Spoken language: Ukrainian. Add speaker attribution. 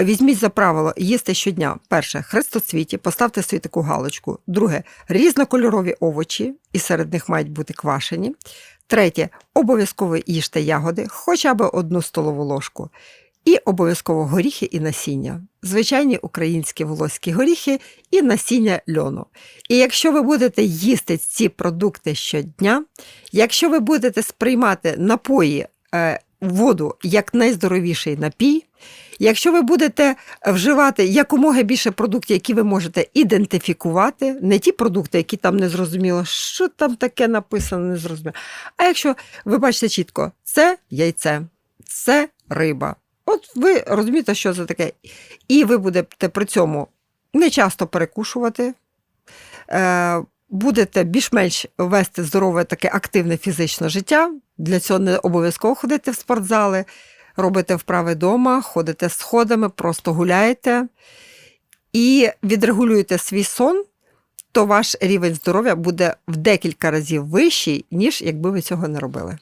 Speaker 1: Візьміть за правило їсти щодня. Перше хрестоцвіті, поставте собі таку галочку. Друге різнокольорові овочі, і серед них мають бути квашені. Третє обов'язково їжте ягоди, хоча б одну столову ложку. І обов'язково горіхи і насіння. Звичайні українські волоські горіхи і насіння льону. І якщо ви будете їсти ці продукти щодня, якщо ви будете сприймати напої, е, воду як найздоровіший напій, якщо ви будете вживати якомога більше продуктів, які ви можете ідентифікувати, не ті продукти, які там не зрозуміло, що там таке написано, не зрозуміло. А якщо ви бачите чітко, це яйце, це риба. От ви розумієте, що це таке. І ви будете при цьому не часто перекушувати, е, будете більш-менш вести здорове таке активне фізичне життя. Для цього не обов'язково ходити в спортзали, робите вправи вдома, ходите сходами, просто гуляєте і відрегулюєте свій сон, то ваш рівень здоров'я буде в декілька разів вищий, ніж якби ви цього не робили.